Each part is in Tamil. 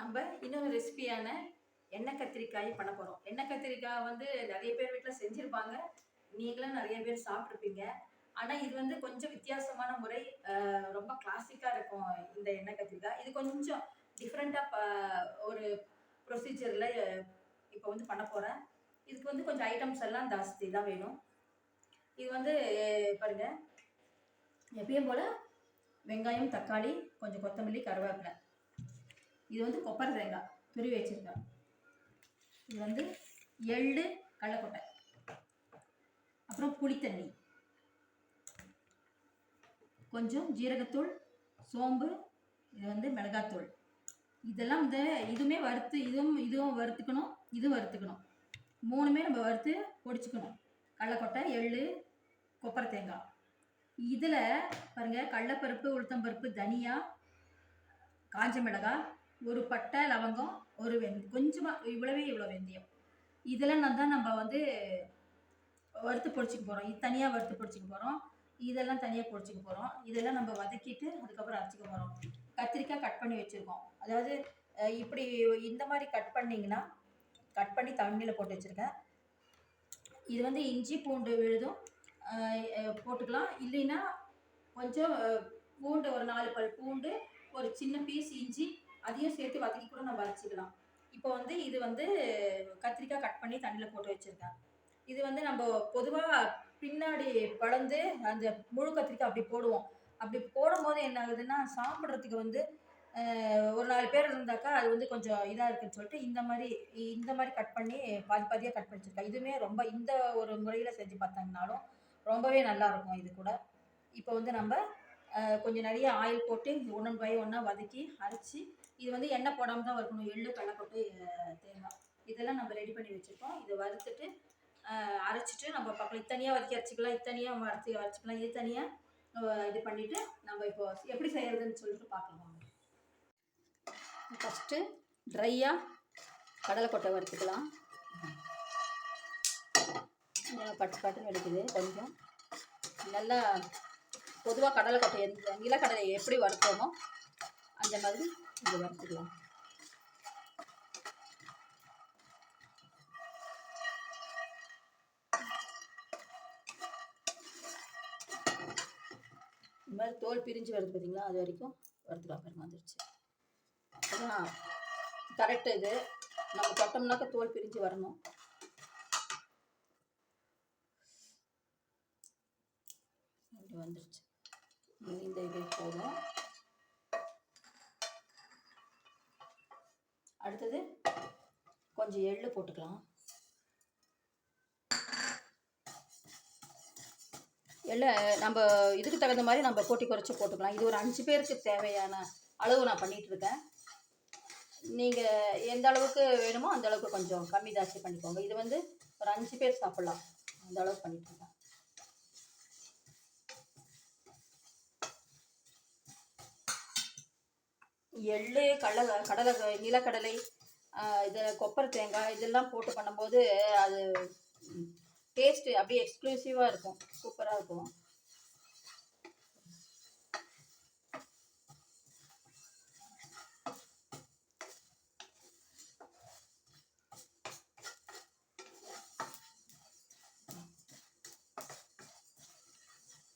நம்ம இன்னொரு ரெசிபியான எண்ணெய் கத்திரிக்காய் பண்ண போகிறோம் எண்ணெய் கத்திரிக்காய் வந்து நிறைய பேர் வீட்டில் செஞ்சுருப்பாங்க. நீங்களும் நிறைய பேர் சாப்பிட்ருப்பீங்க ஆனால் இது வந்து கொஞ்சம் வித்தியாசமான முறை ரொம்ப கிளாசிக்காக இருக்கும் இந்த எண்ணெய் கத்திரிக்காய். இது கொஞ்சம் டிஃப்ரெண்ட்டாக ஒரு ப்ரொசீஜரில் இப்போ வந்து பண்ண போகிறேன் இதுக்கு வந்து கொஞ்சம் ஐட்டம்ஸ் எல்லாம் ஜாஸ்தி தான் வேணும். இது வந்து பாருங்கள் எப்பயும் போல் வெங்காயம் தக்காளி கொஞ்சம் கொத்தமல்லி கருவேப்பிலை. இது வந்து கொப்பரை தேங்காய் துருவி வச்சுருக்கேன். இது வந்து எள்ளு கடலக்கொட்டை அப்புறம் புளித்தண்ணி. கொஞ்சம் ஜீரகத்தூள் சோம்பு இது வந்து மிளகாத்தூள். இதெல்லாம் இந்த இதுவுமே வறுத்து இதுவும் இதுவும் வறுத்துக்கணும் இதுவும் வறுத்துக்கணும். மூணுமே நம்ம வறுத்து பொடிச்சுக்கணும். கடலக்கொட்டை எள்ளு கொப்பரை தேங்காய். இதில் பாருங்கள் கடலப்பருப்பு உளுத்தம்பருப்பு தனியா காஞ்ச மிளகாய் ஒரு பட்டை லவங்கம் ஒரு வெந் கொஞ்சமாக இவ்வளவே இவ்வளோ வெந்தயம். இதெல்லாம் நான் தான் நம்ம வந்து வறுத்து பொடிச்சிக்க போகிறோம் இது தனியாக வறுத்து பொடிச்சிக்க போகிறோம் இதெல்லாம் தனியாக பொடிச்சிக்க போகிறோம் இதெல்லாம் நம்ம வதக்கிட்டு அதுக்கப்புறம் அரைச்சிக்க போகிறோம் கத்திரிக்காய் கட் பண்ணி வச்சுருக்கோம். அதாவது இப்படி இந்த மாதிரி கட் பண்ணிங்கன்னா கட் பண்ணி தண்ணியில் போட்டு வச்சுருக்கேன். இது வந்து இஞ்சி பூண்டு விழுதும் போட்டுக்கலாம். இல்லைன்னா கொஞ்சம் பூண்டு ஒரு நாலு பல் பூண்டு ஒரு சின்ன பீஸ் இஞ்சி அதையும் சேர்த்து வதக்கி கூட நம்ம அரைச்சிக்கலாம். இப்போ வந்து இது வந்து கத்திரிக்காய் கட் பண்ணி தண்ணியில் போட்டு வச்சுருக்கேன். இது வந்து நம்ம பொதுவாக பின்னாடி பழந்து அந்த முழு கத்திரிக்காய் அப்படி போடுவோம். அப்படி போடும்போது என்ன ஆகுதுன்னா சாப்பிட்றதுக்கு வந்து ஒரு நாலு பேர் இருந்தாக்கா அது வந்து கொஞ்சம் இதாக இருக்குன்னு சொல்லிட்டு இந்த மாதிரி இந்த மாதிரி கட் பண்ணி பாதி பாதியாக கட் பண்ணி வச்சுருக்கேன். இதுவுமே ரொம்ப இந்த ஒரு முறையில் செஞ்சு பார்த்தாங்கனாலும் ரொம்பவே நல்லாயிருக்கும் இது கூட. இப்போ வந்து நம்ம கொஞ்சம் நிறைய ஆயில் போட்டு ஒன்று பை ஒன்றா வதக்கி அரைச்சி இது வந்து எண்ணெய் போடாமல் தான் வறுக்கணும். எள்ளு கடலைப்பட்டு தேங்காய். இதெல்லாம் நம்ம ரெடி பண்ணி வச்சுருக்கோம். இதை வறுத்துட்டு அரைச்சிட்டு நம்ம பக்கம் இத்தனியாக வதக்கி அரைச்சிக்கலாம். இத்தனியாக வறுத்து அரைச்சிக்கலாம். இது தனியாக இது பண்ணிவிட்டு நம்ம இப்போ எப்படி செய்கிறதுன்னு சொல்லிட்டு பார்க்கலாம் ஃபஸ்ட்டு ட்ரையாக கடலைக்கொட்டை வறுத்துக்கலாம். நல்லா பட்டு பட்டுன்னு எடுக்குது கொஞ்சம் நல்லா பொதுவாக கடலைக்கொட்டை எந்த நிலக்கடலை எப்படி வறுத்தோமோ அந்த மாதிரி இதை வறுத்துக்கலாம். இந்த மாதிரி தோல் பிரிஞ்சு வருது பார்த்தீங்களா அது வரைக்கும் வறுத்துக்கலாம் பாருங்க வந்துருச்சு. அதான் கரெக்டு இது நம்ம தொட்டோம்னாக்கா தோல் பிரிஞ்சு வரணும். அப்படி வந்துருச்சு. இந்த இது போதும் அடுத்தது கொஞ்சம் எள்ளு போட்டுக்கலாம். எள்ளை நம்ம இதுக்கு தகுந்த மாதிரி நம்ம கூட்டி குறைச்சி போட்டுக்கலாம். இது ஒரு அஞ்சு பேருக்கு தேவையான அளவு நான் பண்ணிகிட்டு இருக்கேன் நீங்கள் எந்த அளவுக்கு வேணுமோ அந்த அளவுக்கு கொஞ்சம் கம்மி ஜாஸ்தி பண்ணிக்கோங்க. இது வந்து ஒரு அஞ்சு பேர் சாப்பிட்லாம். அந்த அளவுக்கு பண்ணிட்டு இருக்கேன் எள்ளு கடலை கடலை நிலக்கடலை ஆஹ் இது கொப்பரை தேங்காய் இதெல்லாம் போட்டு பண்ணும்போது அது டேஸ்ட்டு அப்படியே எக்ஸ்க்ளூசிவாக இருக்கும். சூப்பராக இருக்கும்.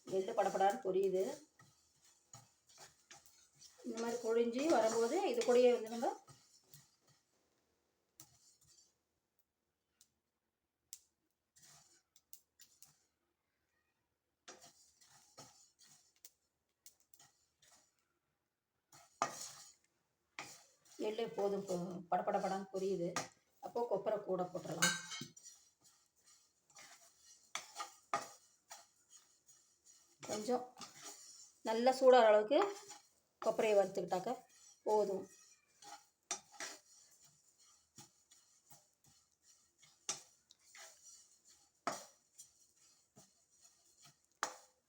எள்ளு படப்படான்னு புரியுது. பொழிஞ்சு வரும்போது இது கூடயே வந்து நம்ம எள்ளு போதும் படப்பட படம் புரியுது. அப்போது கொப்பரை கூட போட்டுடலாம் கொஞ்சம் நல்லா சூடாகிற அளவுக்கு கொப்பரையை வறுத்துக்கிட்டாக்க போதும்.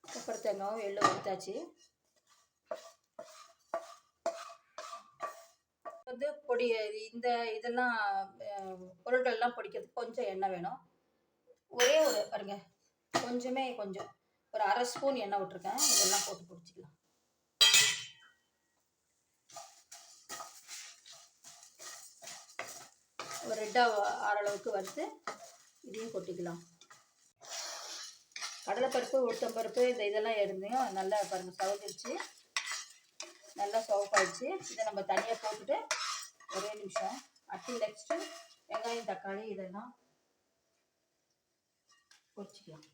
அப்புறம் தேங்காயும் எள்ளு வறுத்தாச்சு வந்து பொடி இந்த இதெல்லாம் பொருட்கள்லாம் பொருட்கள் எல்லாம் பொடிக்கிறதுக்கு கொஞ்சம் எண்ணெய் வேணும். ஒரே ஒரு பாருங்க கொஞ்சமே கொஞ்சம். ஒரு அரை ஸ்பூன் எண்ணெய் விட்டுருக்கேன். இதெல்லாம் போட்டு பிடிச்சிக்கலாம். ஒரு ரெட்டாக ஆற அளவுக்கு வறுத்து இதையும் கொட்டிக்கலாம். கடலைப்பருப்பு உளுத்தம்பருப்பு இந்த இதெல்லாம் இருந்தையும் நல்லா பாருங்கள் சவந்துருச்சு. நல்லா சோஃபாயிடுச்சு இதை நம்ம தனியாக போட்டுட்டு ஒரே நிமிஷம் அடுத்து நெக்ஸ்ட்டு வெங்காயம் தக்காளி இதெல்லாம் பொரிச்சிக்கலாம்.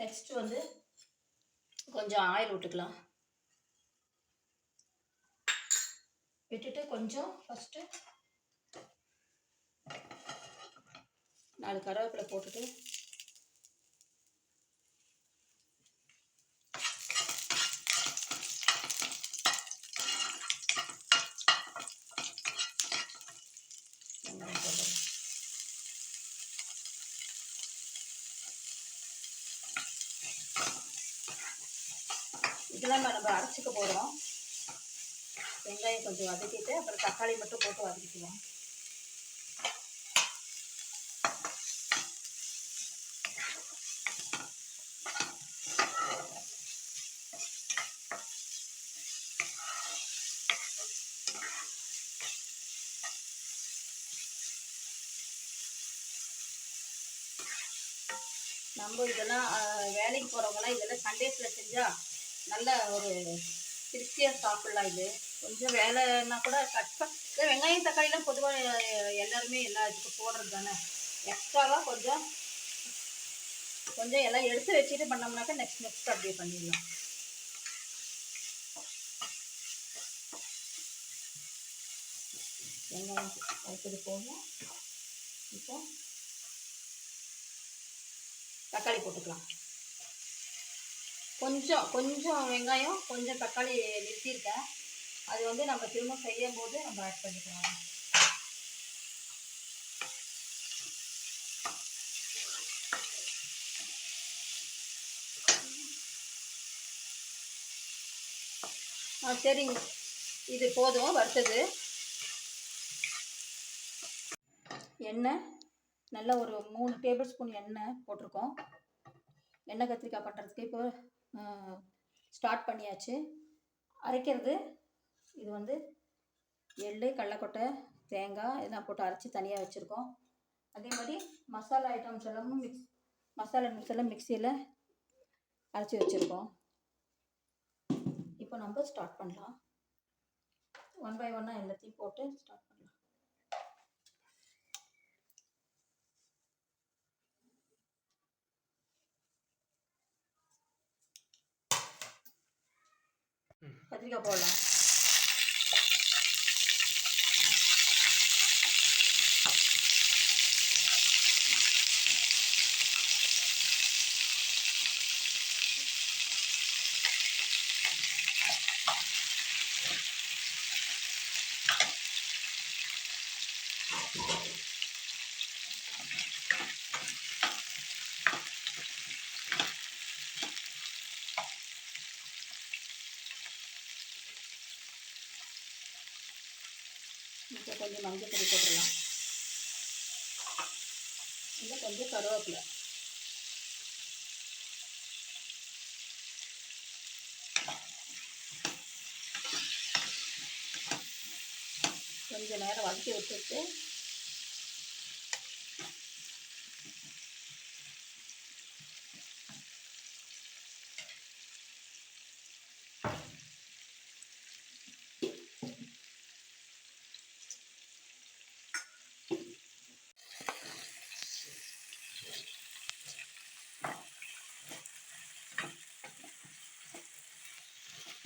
நெக்ஸ்ட் வந்து கொஞ்சம் ஆயில் விட்டுக்கலாம் விட்டுட்டு கொஞ்சம் ஃபஸ்ட்டு நாலு கருவேப்பிலை போட்டுட்டு வெங்காயம் போடுறேன். இதெல்லாம் நம்ம அரைச்சிக்க போகிறோம் வெங்காயம் கொஞ்சம் வதக்கிட்டு அப்புறம் தக்காளி மட்டும் போட்டு வதக்கிக்குவோம் நம்ம இதெல்லாம் வேலைக்கு போகிறவங்கலாம் இதெல்லாம் சண்டேஸில் செஞ்சால் நல்ல ஒரு திருப்தியாக சாப்பிட்லாம் இது. கொஞ்சம் வேலைன்னா கூட கட் பண்ண வெங்காயம் தக்காளிலாம் பொதுவாக எல்லாருமே எல்லா இதுக்கும் போடுறது தானே. எக்ஸ்ட்ராவாக கொஞ்சம் கொஞ்சம் எல்லாம் எடுத்து வச்சுட்டு பண்ணோம்னாக்கா நெக்ஸ்ட் நெக்ஸ்ட் அப்படியே பண்ணிடலாம். வெங்காயம் அடுத்தது போகும் இப்போ தக்காளி போட்டுக்கலாம். கொஞ்சம் கொஞ்சம் வெங்காயம் கொஞ்சம் தக்காளி நிறுத்தியிருக்கேன். அது வந்து நம்ம திரும்ப செய்யும் போது நம்ம ஆட் பண்ணிக்கலாம். ஆ சரிங்க. இது போதும் வறுத்தது. எண்ணெய் நல்லா ஒரு மூணு டேபிள் ஸ்பூன் எண்ணெய் போட்டிருக்கோம். எண்ணெய் கத்திரிக்காய் பண்ணுறதுக்கு இப்போ ஸ்டார்ட் பண்ணியாச்சு. அரைக்கிறது இது வந்து எள்ளு கடலக்கொட்டை தேங்காய் இதெல்லாம் போட்டு அரைச்சி தனியாக வச்சுருக்கோம். அதே மாதிரி மசாலா ஐட்டம்ஸ் எல்லாமும் மிக்ஸ் மசாலா ஐட்டம்ஸ் எல்லாம் மிக்சியில் அரைச்சி வச்சுருக்கோம். இப்போ நம்ம ஸ்டார்ட் பண்ணலாம். ஒன் பை ஒன்னாக எல்லாத்தையும் போட்டு ஸ்டார்ட் பண்ணலாம். கத்திரிக்காய் போடலாம் இப்போ கொஞ்சம் மஞ்சள் பொடி போட்டுடலாம். இல்லை கொஞ்சம் கருவேப்பிலை. கொஞ்சம் நேரம் வதக்கி விட்டுட்டு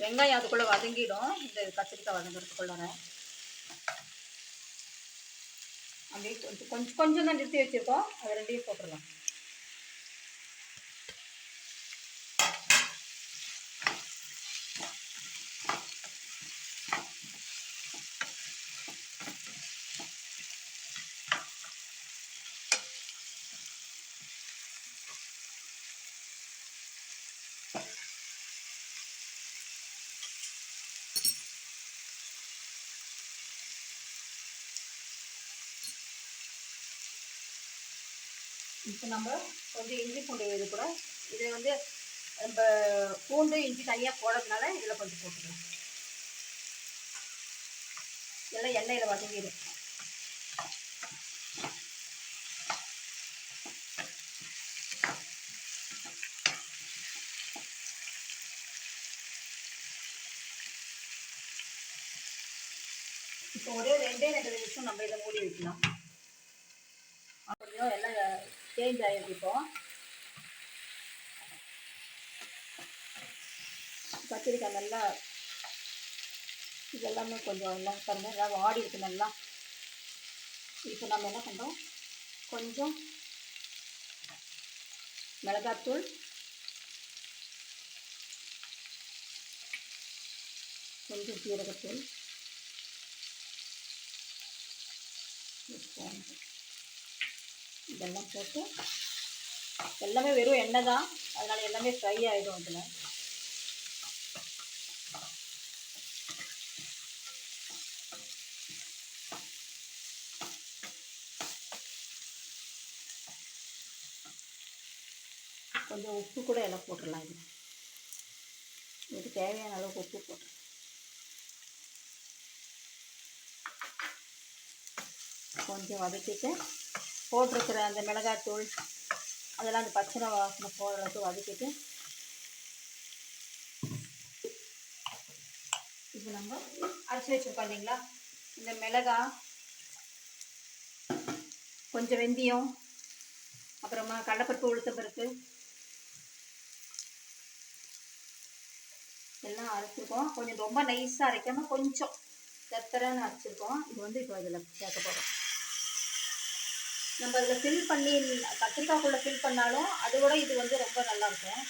வெங்காயம் அதுக்குள்ளே வதங்கிடும். இந்த கத்திரிக்காய் வதங்குறதுக்குள்ளார அப்படியே கொஞ்சம் கொஞ்சம் கொஞ்சம் தான் நிறுத்தி வச்சுருக்கோம். அது ரெண்டையும் போட்டுடலாம். இப்போ நம்ம கொஞ்சம் இஞ்சி பூண்டு இது கூட இதை வந்து நம்ம பூண்டு இஞ்சி தனியாக போடுறதுனால இதில் கொஞ்சம் போட்டுக்கலாம். இதெல்லாம் எண்ணெயில் வதங்கிடும் இப்போ ஒரே ரெண்டே ரெண்டு நிமிஷம் நம்ம இதை மூடி வைக்கலாம். சேஞ்ச் ஆகிருக்கு இப்போ. கத்திரிக்காய் நல்லா இதெல்லாமே கொஞ்சம் எல்லாம் பாருங்க. எல்லாம் வாடி இருக்கு நல்லா. இப்போ நம்ம என்ன பண்ணுறோம் கொஞ்சம் மிளகாத்தூள் கொஞ்சம் ஜீரகத்தூள் சோம்பு இதெல்லாம் போட்டு எல்லாமே வெறும் எண்ணெய் தான். அதனால் எல்லாமே ஃப்ரை ஆகிடும் அதில் கொஞ்சம் உப்பு கூட எல்லாம் போட்டுடலாம் இது இதுக்கு தேவையான அளவுக்கு உப்பு போட்டு கொஞ்சம் வதக்கிட்டு போட்டிருக்கிற அந்த மிளகாத்தூள் அதெல்லாம் அந்த பச்சை வாசனை போகிற அளவுக்கு வதக்கிட்டு இப்போ நம்ம அரைச்சி வச்சுருக்கோம் இல்லைங்களா? இந்த மிளகா கொஞ்சம் வெந்தயம் அப்புறமா கடலப்பருப்பு உளுத்தம்பருப்பு எல்லாம் அரைச்சிருக்கோம். கொஞ்சம் ரொம்ப நைஸாக அரைக்காமல் கொஞ்சம் தத்தரன்னு அரைச்சிருக்கோம். இது வந்து இப்போ இதில் சேர்க்க போகிறோம் நம்ம அதில் ஃபில் பண்ணி கத்திரிக்காய்க்குள்ளே ஃபில் பண்ணாலும் அதோட இது வந்து ரொம்ப நல்லா இருக்கும்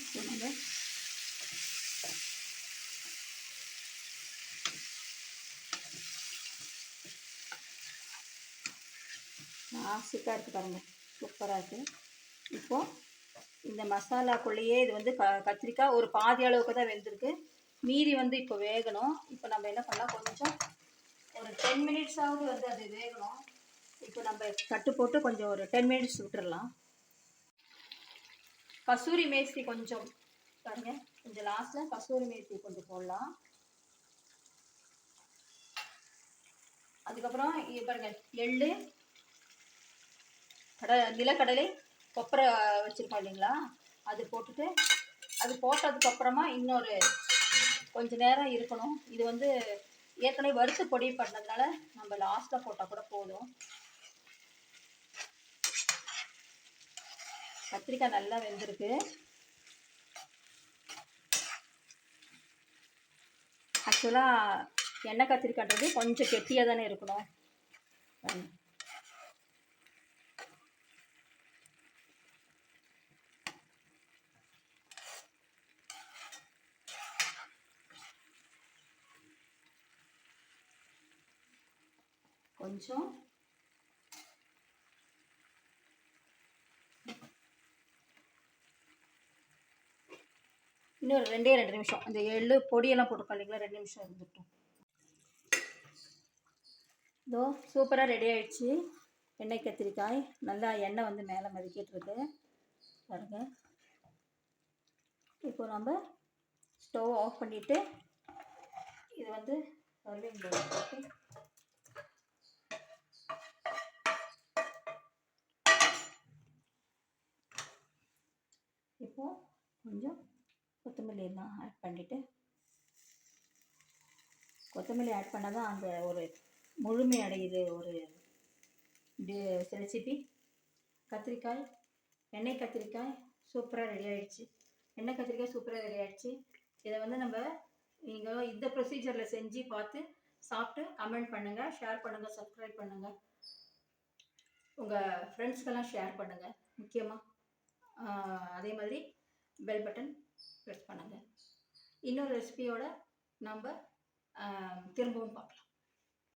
இப்போ நம்ம நாசிக்காக இருக்குது பாருங்கள் சூப்பராக இருக்குது இப்போது இந்த மசாலாக்குள்ளேயே இது வந்து க கத்திரிக்காய் ஒரு பாதி அளவுக்கு தான் வெந்திருக்கு. மீதி வந்து இப்போ வேகணும். இப்போ நம்ம என்ன பண்ணலாம்? கொஞ்சம் ஒரு டென் மினிட்ஸாவது வந்து அது வேகணும். இப்போ நம்ம கட்டு போட்டு கொஞ்சம் ஒரு டென் மினிட்ஸ் விட்டுறலாம். கசூரி மேஸ்தி கொஞ்சம் பாருங்க. கொஞ்சம் லாஸ்ட்டில் கசூரி மேஸ்தி கொஞ்சம் போடலாம். அதுக்கப்புறம் பாருங்கள் எள்ளு கட நிலக்கடலை கொப்பரை வச்சுருக்கோம் இல்லைங்களா? அது போட்டுட்டு அது போட்டதுக்கு அப்புறமா இன்னொரு கொஞ்ச நேரம் இருக்கணும். இது வந்து ஏற்கனவே வறுத்து பொடி பண்ணதுனால நம்ம லாஸ்ட்டில் போட்டால் கூட போதும். கத்திரிக்காய் நல்லா வெந்திருக்கு. ஆக்சுவலாக எண்ணெய் கத்திரிக்காய்ன்றது கொஞ்சம் கெட்டியாக தானே இருக்கணும். கொஞ்சம். இன்னொரு ரெண்டே ரெண்டு நிமிஷம். இந்த எள்ளு பொடியெல்லாம் போட்டுருக்கோம் இல்லைங்களா ரெண்டு நிமிஷம் இருந்துட்டோம் இதோ சூப்பராக ரெடி ஆயிடுச்சு. எண்ணெய் கத்திரிக்காய் நல்லா எண்ணெய் வந்து மேலே மதிக்கிட்டுருக்கு பாருங்க. இப்போ நம்ம ஸ்டவ் ஆஃப் பண்ணிவிட்டு இது வந்து சர்விங் போட்டு கொஞ்சம் கொத்தமல்லி எல்லாம் ஆட் பண்ணிவிட்டு கொத்தமல்லி ஆட் பண்ணால் தான் அந்த ஒரு முழுமை அடையுது ஒரு ரெசிபி கத்திரிக்காய் எண்ணெய் கத்திரிக்காய் சூப்பராக ரெடி ஆகிடுச்சு எண்ணெய் கத்திரிக்காய் சூப்பராக ரெடி ஆகிடுச்சு இதை வந்து நம்ம நீங்கள் இந்த ப்ரொசீஜரில் செஞ்சு பார்த்து சாப்பிட்டு கமெண்ட் பண்ணுங்கள் ஷேர் பண்ணுங்கள் சப்ஸ்கிரைப் பண்ணுங்கள் உங்கள் ஃப்ரெண்ட்ஸ்க்கெல்லாம் ஷேர் பண்ணுங்கள் முக்கியமாக அதே மாதிரி பெல் பட்டன் ப்ரெஸ் பண்ணுங்கள் இன்னொரு ரெசிபியோட நம்ம திரும்பவும் பார்க்கலாம்.